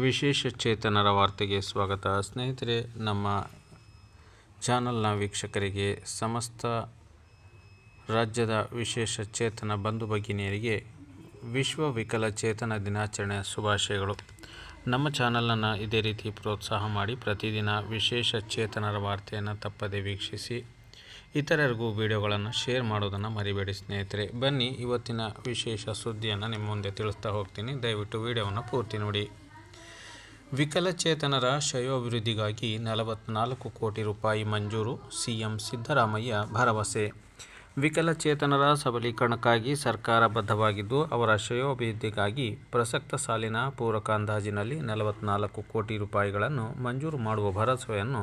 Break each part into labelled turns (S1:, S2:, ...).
S1: ವಿಶೇಷ ಚೇತನರ ವಾರ್ತೆಗೆ ಸ್ವಾಗತ. ಸ್ನೇಹಿತರೆ, ನಮ್ಮ ಚಾನಲ್ನ ವೀಕ್ಷಕರಿಗೆ ಸಮಸ್ತ ರಾಜ್ಯದ ವಿಶೇಷ ಚೇತನ ಬಂಧು ಭಗಿನಿಯರಿಗೆ ವಿಶ್ವ ವಿಕಲಚೇತನ ದಿನಾಚರಣೆಯ ಶುಭಾಶಯಗಳು. ನಮ್ಮ ಚಾನಲನ್ನು ಇದೇ ರೀತಿ ಪ್ರೋತ್ಸಾಹ ಮಾಡಿ ಪ್ರತಿದಿನ ವಿಶೇಷ ಚೇತನರ ವಾರ್ತೆಯನ್ನು ತಪ್ಪದೆ ವೀಕ್ಷಿಸಿ ಇತರರಿಗೂ ವಿಡಿಯೋಗಳನ್ನು ಶೇರ್ ಮಾಡೋದನ್ನು ಮರಿಬೇಡಿ ಸ್ನೇಹಿತರೆ. ಬನ್ನಿ ಇವತ್ತಿನ ವಿಶೇಷ ಸುದ್ದಿಯನ್ನು ನಿಮ್ಮ ಮುಂದೆ ತಿಳಿಸ್ತಾ ಹೋಗ್ತೀನಿ. ದಯವಿಟ್ಟು ವಿಡಿಯೋವನ್ನು ಪೂರ್ತಿ ನೋಡಿ. ವಿಕಲಚೇತನರ ಶಯೋಭಿವೃದ್ಧಿಗಾಗಿ ನಲವತ್ನಾಲ್ಕು ಕೋಟಿ ರೂಪಾಯಿ ಮಂಜೂರು ಸಿಎಂ ಸಿದ್ದರಾಮಯ್ಯ ಭರವಸೆ. ವಿಕಲಚೇತನರ ಸಬಲೀಕರಣಕ್ಕಾಗಿ ಸರ್ಕಾರ ಬದ್ಧವಾಗಿದ್ದು, ಅವರ ಶ್ರೇಯೋಭಿವೃದ್ಧಿಗಾಗಿ ಪ್ರಸಕ್ತ ಸಾಲಿನ ಪೂರಕ ಅಂದಾಜಿನಲ್ಲಿ ನಲವತ್ನಾಲ್ಕು ಕೋಟಿ ರೂಪಾಯಿಗಳನ್ನು ಮಂಜೂರು ಮಾಡುವ ಭರವಸೆಯನ್ನು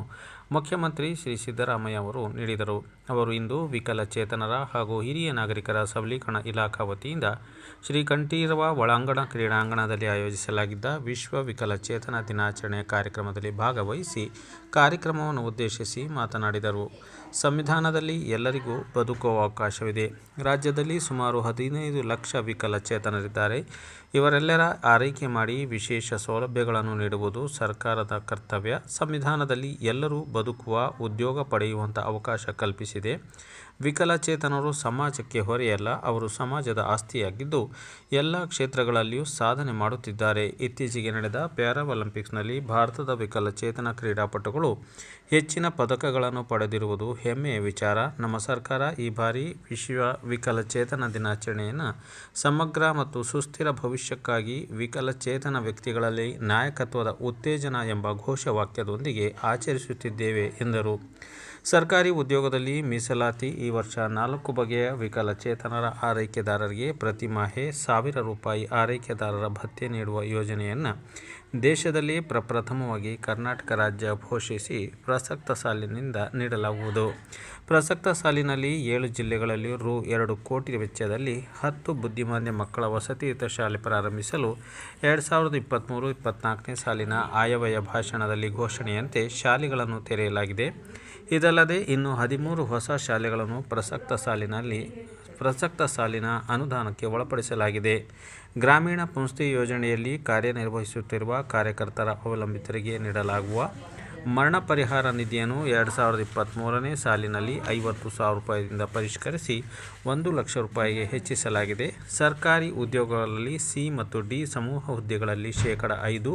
S1: ಮುಖ್ಯಮಂತ್ರಿ ಶ್ರೀ ಸಿದ್ದರಾಮಯ್ಯ ಅವರು ನೀಡಿದರು. ಅವರು ಇಂದು ವಿಕಲಚೇತನರ ಹಾಗೂ ಹಿರಿಯ ನಾಗರಿಕರ ಸಬಲೀಕರಣ ಇಲಾಖಾ ವತಿಯಿಂದ ಶ್ರೀ ಕಂಠೀರವ ಒಳಾಂಗಣ ಕ್ರೀಡಾಂಗಣದಲ್ಲಿ ಆಯೋಜಿಸಲಾಗಿದ್ದ ವಿಶ್ವ ವಿಕಲಚೇತನ ದಿನಾಚರಣೆ ಕಾರ್ಯಕ್ರಮದಲ್ಲಿ ಭಾಗವಹಿಸಿ ಕಾರ್ಯಕ್ರಮವನ್ನು ಉದ್ದೇಶಿಸಿ ಮಾತನಾಡಿದರು. ಸಂವಿಧಾನದಲ್ಲಿ ಎಲ್ಲರಿಗೂ ಬದುಕುವ ಅವಕಾಶವಿದೆ. ರಾಜ್ಯದಲ್ಲಿ ಸುಮಾರು ಹದಿನೈದು ಲಕ್ಷ ವಿಕಲಚೇತನರಿದ್ದಾರೆ. ಇವರೆಲ್ಲರ ಆರೈಕೆ ಮಾಡಿ ವಿಶೇಷ ಸೌಲಭ್ಯಗಳನ್ನು ನೀಡುವುದು ಸರ್ಕಾರದ ಕರ್ತವ್ಯ. ಸಂವಿಧಾನದಲ್ಲಿ ಎಲ್ಲರೂ ಬದುಕುವ ಉದ್ಯೋಗ ಪಡೆಯುವಂಥ ಅವಕಾಶ ಕಲ್ಪಿಸಿದೆ. ವಿಕಲಚೇತನರು ಸಮಾಜಕ್ಕೆ ಹೊರೆಯಲ್ಲ, ಅವರು ಸಮಾಜದ ಆಸ್ತಿಯಾಗಿದ್ದು ಎಲ್ಲ ಕ್ಷೇತ್ರಗಳಲ್ಲಿಯೂ ಸಾಧನೆ ಮಾಡುತ್ತಿದ್ದಾರೆ. ಇತ್ತೀಚೆಗೆ ನಡೆದ ಪ್ಯಾರಾ ಒಲಿಂಪಿಕ್ಸ್ನಲ್ಲಿ ಭಾರತದ ವಿಕಲಚೇತನ ಕ್ರೀಡಾಪಟುಗಳು ಹೆಚ್ಚಿನ ಪದಕಗಳನ್ನು ಪಡೆದಿರುವುದು ಹೆಮ್ಮೆಯ ವಿಚಾರ. ನಮ್ಮ ಸರ್ಕಾರ ಈ ಬಾರಿ ವಿಶ್ವ ವಿಕಲಚೇತನ ದಿನಾಚರಣೆಯನ್ನು ಸಮಗ್ರ ಮತ್ತು ಸುಸ್ಥಿರ ಭವಿಷ್ಯಕ್ಕಾಗಿ ವಿಕಲಚೇತನ ವ್ಯಕ್ತಿಗಳಲ್ಲಿ ನಾಯಕತ್ವದ ಉತ್ತೇಜನ ಎಂಬ ಘೋಷವಾಕ್ಯದೊಂದಿಗೆ ಆಚರಿಸುತ್ತಿದ್ದೇವೆ. ಎಂದರು. ಸರ್ಕಾರಿ ಉದ್ಯೋಗದಲ್ಲಿ ಮೀಸಲಾತಿ ಈ ವರ್ಷ ನಾಲ್ಕು ಬಗೆಯ ವಿಕಲಚೇತನರ ಆರೈಕೆದಾರರಿಗೆ ಪ್ರತಿ ಮಾಹೆ ಸಾವಿರ ರೂಪಾಯಿ ಆರೈಕೆದಾರರ ಭತ್ಯೆ ನೀಡುವ ಯೋಜನೆಯನ್ನು ದೇಶದಲ್ಲಿ ಪ್ರಪ್ರಥಮವಾಗಿ ಕರ್ನಾಟಕ ರಾಜ್ಯ ಘೋಷಿಸಿ ಪ್ರಸಕ್ತ ಸಾಲಿನಿಂದ ನೀಡಲಾಗುವುದು. ಪ್ರಸಕ್ತ ಸಾಲಿನಲ್ಲಿ ಏಳು ಜಿಲ್ಲೆಗಳಲ್ಲಿ ರು ಎರಡು ಕೋಟಿ ವೆಚ್ಚದಲ್ಲಿ ಹತ್ತು ಬುದ್ಧಿಮಾನ್ಯ ಮಕ್ಕಳ ವಸತಿಯುತ ಶಾಲೆ ಪ್ರಾರಂಭಿಸಲು ಎರಡು ಸಾವಿರದ ಇಪ್ಪತ್ತ್ಮೂರು ಇಪ್ಪತ್ತ್ನಾಲ್ಕನೇ ಸಾಲಿನ ಆಯವ್ಯಯ ಭಾಷಣದಲ್ಲಿ ಘೋಷಣೆಯಂತೆ ಶಾಲೆಗಳನ್ನು ತೆರೆಯಲಾಗಿದೆ. ಇದಲ್ಲದೆ ಇನ್ನು ಹದಿಮೂರು ಹೊಸ ಶಾಲೆಗಳನ್ನು ಪ್ರಸಕ್ತ ಸಾಲಿನಲ್ಲಿ, ಪ್ರಸಕ್ತ ಸಾಲಿನ ಅನುದಾನಕ್ಕೆ ಒಳಪಡಿಸಲಾಗಿದೆ. ಗ್ರಾಮೀಣ ಪುಂಸ್ತಿ ಯೋಜನೆಯಲ್ಲಿ ಕಾರ್ಯನಿರ್ವಹಿಸುತ್ತಿರುವ ಕಾರ್ಯಕರ್ತರ ಅವಲಂಬಿತರಿಗೆ ನೀಡಲಾಗುವ ಮರಣ ಪರಿಹಾರ ನಿಧಿಯನ್ನು ಎರಡು ಸಾವಿರದ ಇಪ್ಪತ್ತ್ಮೂರನೇ ಸಾಲಿನಲ್ಲಿ ಐವತ್ತು ಸಾವಿರ ರೂಪಾಯಿಯಿಂದ ಪರಿಷ್ಕರಿಸಿ ಒಂದು ಲಕ್ಷ ರೂಪಾಯಿಗೆ ಹೆಚ್ಚಿಸಲಾಗಿದೆ. ಸರ್ಕಾರಿ ಉದ್ಯೋಗಗಳಲ್ಲಿ ಸಿ ಮತ್ತು ಡಿ ಸಮೂಹ ಹುದ್ದೆಗಳಲ್ಲಿ ಶೇಕಡ ಐದು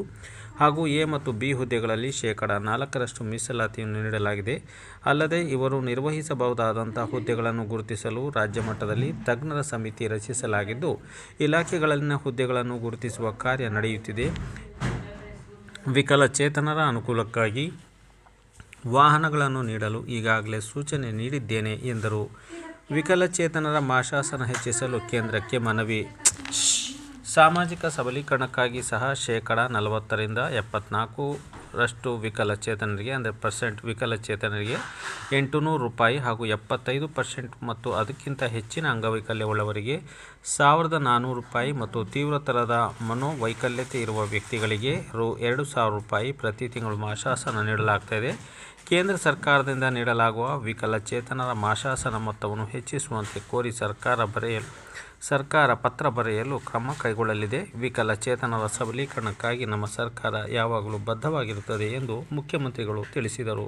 S1: ಹಾಗೂ ಎ ಮತ್ತು ಬಿ ಹುದ್ದೆಗಳಲ್ಲಿ ಶೇಕಡ ನಾಲ್ಕರಷ್ಟು ಮೀಸಲಾತಿಯನ್ನು ನೀಡಲಾಗಿದೆ. ಅಲ್ಲದೆ ಇವರು ನಿರ್ವಹಿಸಬಹುದಾದಂಥ ಹುದ್ದೆಗಳನ್ನು ಗುರುತಿಸಲು ರಾಜ್ಯ ಮಟ್ಟದಲ್ಲಿ ತಜ್ಞರ ಸಮಿತಿ ರಚಿಸಲಾಗಿದ್ದು, ಇಲಾಖೆಗಳಲ್ಲಿನ ಹುದ್ದೆಗಳನ್ನು ಗುರುತಿಸುವ ಕಾರ್ಯ ನಡೆಯುತ್ತಿದೆ. ವಿಕಲಚೇತನರ ಅನುಕೂಲಕ್ಕಾಗಿ ವಾಹನಗಳನ್ನು ನೀಡಲು ಈಗಾಗಲೇ ಸೂಚನೆ ನೀಡಿದ್ದೇನೆ ಎಂದರು. ವಿಕಲಚೇತನರ ಮಾಶಾಸನ ಹೆಚ್ಚಿಸಲು ಕೇಂದ್ರಕ್ಕೆ ಮನವಿ ಸಾಮಾಜಿಕ ಸಬಲೀಕರಣಕ್ಕಾಗಿ ಸಹ ಶೇಕಡ ನಲವತ್ತರಿಂದ ಎಪ್ಪತ್ನಾಲ್ಕು ರಷ್ಟು ವಿಕಲಚೇತನರಿಗೆ ಅಂದರೆ ಪರ್ಸೆಂಟ್ ವಿಕಲಚೇತನರಿಗೆ ಎಂಟುನೂರು ರೂಪಾಯಿ ಹಾಗೂ ಎಪ್ಪತ್ತೈದು ಪರ್ಸೆಂಟ್ ಮತ್ತು ಅದಕ್ಕಿಂತ ಹೆಚ್ಚಿನ ಅಂಗವೈಕಲ್ಯವುಳ್ಳವರಿಗೆ ಸಾವಿರದ ನಾನ್ನೂರು ರೂಪಾಯಿ ಮತ್ತು ತೀವ್ರತರದ ಮನೋವೈಕಲ್ಯತೆ ಇರುವ ವ್ಯಕ್ತಿಗಳಿಗೆ ರು ಎರಡು ಸಾವಿರ ರೂಪಾಯಿ ಪ್ರತಿ ತಿಂಗಳು ಮಾಶಾಸನ ನೀಡಲಾಗ್ತಾಯಿದೆ ಕೇಂದ್ರ ಸರ್ಕಾರದಿಂದ ನೀಡಲಾಗುವ ವಿಕಲಚೇತನರ ಮಾಶಾಸನ ಮೊತ್ತವನ್ನು ಹೆಚ್ಚಿಸುವಂತೆ ಕೋರಿ ಸರ್ಕಾರ ಬರೆಯಲು, ಸರ್ಕಾರ ಪತ್ರ ಬರೆಯಲು ಕ್ರಮ ಕೈಗೊಳ್ಳಲಿದೆ. ವಿಕಲಚೇತನರ ಸಬಲೀಕರಣಕ್ಕಾಗಿ ನಮ್ಮ ಸರ್ಕಾರ ಯಾವಾಗಲೂ ಬದ್ಧವಾಗಿರುತ್ತದೆ ಎಂದು ಮುಖ್ಯಮಂತ್ರಿಗಳು ತಿಳಿಸಿದರು.